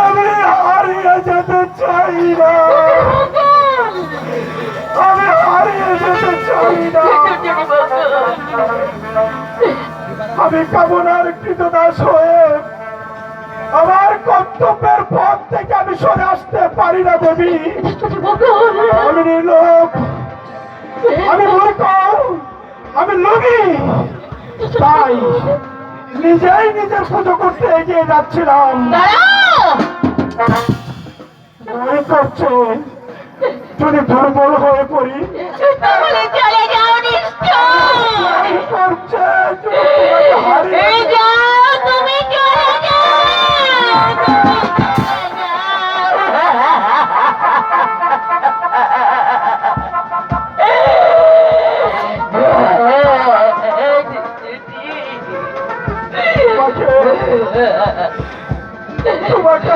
আমি হারিয়ে যেতে চাই না। আমি হারিয়ে যেতে চাই না। আমি কামনার কৃতদাস হয়ে আমার কর্তব্যের পথ থেকে আমি সরে আসতে পারি না, দেবী। আমি নির্লোক আমি মূর্খ, আমি লোভী। তাই নিজেই নিজের পুজো করতে এগিয়ে যাচ্ছিলাম। করছে যদি দুর্বল হয়ে পড়ি তাহলে চলে যাও নিশ্চয়। করছে হারিয়ে যাও তুমি চলে যাও। তোমাকে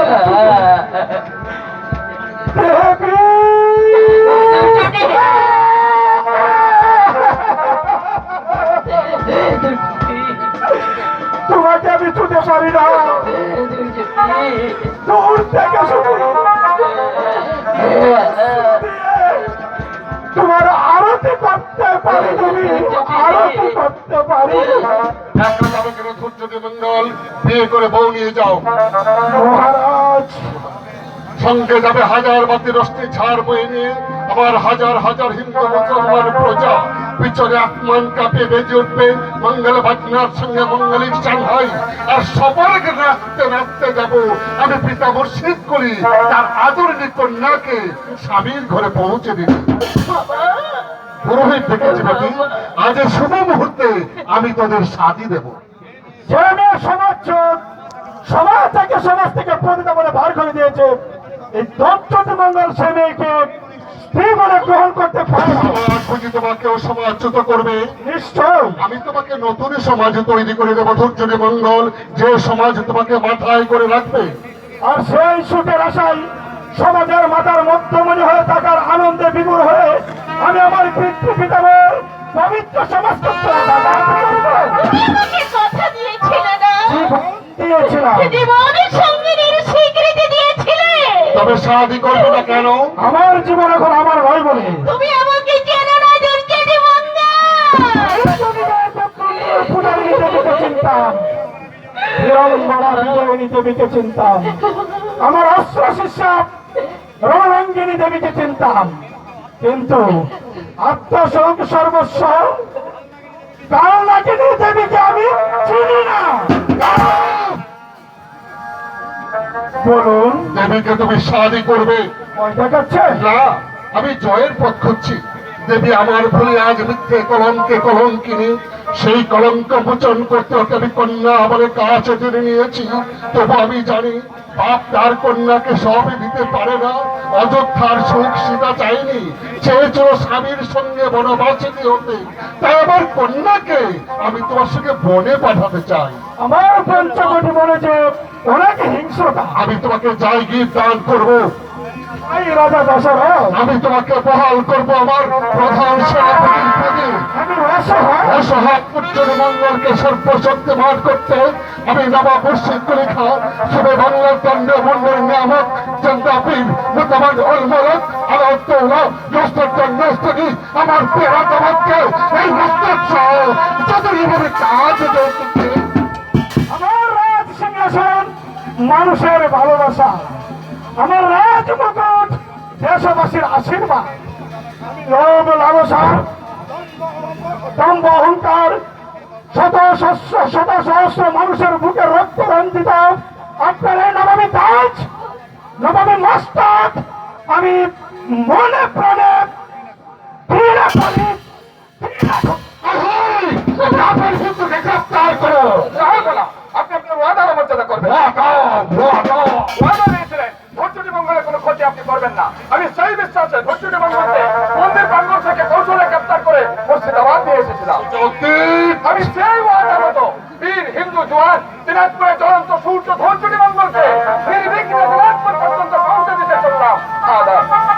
তোমাকে আমি ছুটে পারি না। দূর থেকে তোমার আরতি করতে পারি তুমি আরতি করতে পারি। একটা কেন মঙ্গল বিয়ে করে বউ নিয়ে যাও। মহারাজ সঙ্গে যাবে হাজার বাতি রশ্মি ঝাড় বয়ে নিয়ে। আবার হাজার হাজার হিন্দু মুসলমান প্রজা পিছনে আসমান কাঁপে, বেজে উঠবে। মঙ্গল বাজনার সঙ্গে মঙ্গলিক হয় আর সবাইকে নাচতে নাচতে যাব। আমি পিতা মুর্শিদ করি, তার আদরণী কন্যাকে স্বামীর ঘরে পৌঁছে দিই পুরোহিত দেখেছি বাকি। আজ শুভ মুহূর্তে আমি তোদের শাদি দেব। সমাজ থেকে সমাজ থেকে পতিতা বলে ভার করে দিয়েছে। এই দত্তটি মঙ্গল সে মেয়েকে স্ত্রী বলে গ্রহণ করতে পারে? বুঝি তোমাকেও সমাজচ্যুত করবে। নিশ্চয় আমি তোমাকে নতুন সমাজ তৈরি করে দেবো ধৈর্য মঙ্গল। যে সমাজ তোমাকে মাথায় করে রাখবে। আর সেই সুখের আশায় সমাজের মাথার মধ্যমণি হয়ে থাকার আনন্দে বিমূর হয়ে আমি আমার পিতৃ পিতামের পবিত্র সমাজ দিয়েছিলাম। তবে শাদি করবে না কেন? আমার জীবন এখন আমার ভাই বলে। তুমি আমাকে চেনো না পূজারী দেবীকে চিনতাম হিরণমালা বিজয়িনী দেবীকে চিনতাম আমার অস্ত্র শিষ্যা রণরঙ্গিনী দেবীকে চিনতাম। কিন্তু সর্বস্ব দেবীকে আমি চিনি না। বলুন। দেবীকে তুমি সাহায্য করবে। ভয় দেখাচ্ছে? না আমি জয়ের পথ খুঁজছি। দেবী আমার ভুলে আজ মিথ্যে কলঙ্কে কলঙ্কিনী সেই কলঙ্ক মোচন করতে ওকে আমি কন্যা আমার কাছে টেনে নিয়েছি। তবু আমি জানি বাপ তার কন্যাকে সবই দিতে পারে না অযোধ্যার সুখ সীতা চাইনি চেয়েছিল স্বামীর সঙ্গে বনবাসিনী হতে তাই আমার কন্যাকে আমি তোমার সঙ্গে বনে পাঠাতে চাই। আমার পঞ্চকটি মনে যে অনেক হিংস্রতা। আমি তোমাকে যাই গীত দান করব আমি তোমাকে বহাল করব আমার প্রধান সেনাপতির অসহায় অসহায় পুত্রের মঙ্গলকে সর্বশক্তি মান করতে আমি নবাব মুর্শিদ করে খা শুভে বাংলার দণ্ড মন্ডল নামক চন্দ্রাপীর আলাউদ্দৌলা নস্তর নস্তনী আমার পেরা তোমাকে এই সহ যতইভাবে কাজ আমার রাজ সিংহাসন মানুষের ভালোবাসা। আমার রাজ দেশবাসীর আশীর্বাদ। আমি লোভ লালসা দম্ভ অহংকার শত সহস্র শত সহস্র মানুষের বুকে রক্ত রঞ্জিত। আপনার এই নবাবী তাজ নবাবী মস্তক আমি মনে প্রাণে ঘৃণা করি গ্রেফতার করো আপনি আপনার ওয়াদার মর্যাদা করবেন। জোয়ার দিনাজপুরে জ্বলন্ত সূর্য ধৈর্য নিবন্ধনকে নির্বিঘ্নে দিনাজপুর পর্যন্ত পৌঁছে দিতে চললাম। আদায়